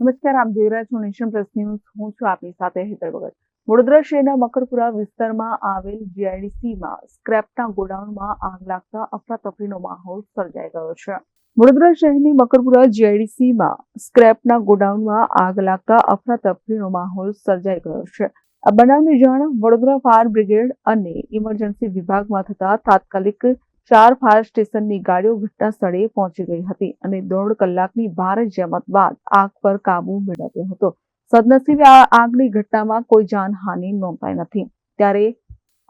નમસ્કાર આપ જોઈ રહ્યા છો નેશન પ્લસ ન્યૂઝ. હું છું આપની સાથે હેતર ભગત. વડોદરા શહેરના મકરપુરા વિસ્તારમાં આવેલ જીઆઈડીસીમાં સ્ક્રેપના ગોડાઉનમાં આગ લાગતા અફરાતફરીનો માહોલ સર્જાઈ ગયો છે. વડોદરા શહેરની મકરપુરા જીઆઈડીસીમાં સ્ક્રેપના ગોડાઉનમાં આગ લાગતા અફરાતફરીનો માહોલ સર્જાઈ ગયો છે. આ બનાવની જાણ વડોદરા ફાયર બ્રિગેડ અને ઇમરજન્સી વિભાગમાં થતા તાત્કાલિક ચાર ફાયર સ્ટેશનની ગાડીઓ ઘટના સ્થળે પહોંચી ગઈ હતી અને દોઢ કલાકની ભારે જહેમત બાદ આગ પર કાબુ મેળવ્યો હતો. સદનસીબે આ આગની ઘટનામાં કોઈ જાનહાનિ નોંધાઈ નથી. ત્યારે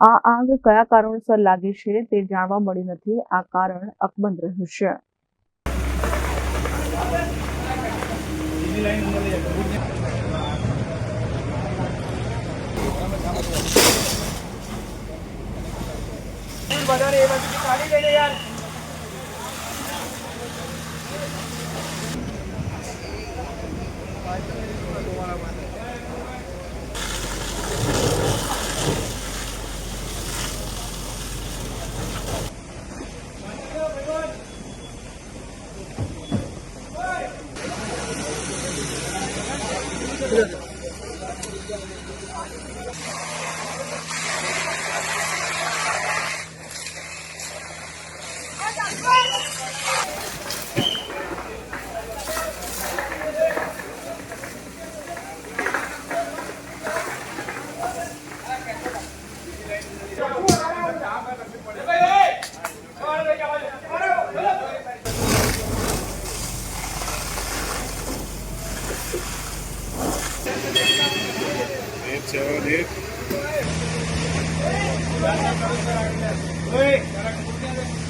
આ આગ કયા કારણોસર લાગી છે તે જાણવા મળી નથી. આ કારણ અકબંધ રહ્યું છે. વધારે એ બાજુથી કાઢી લઈને યાર Hey!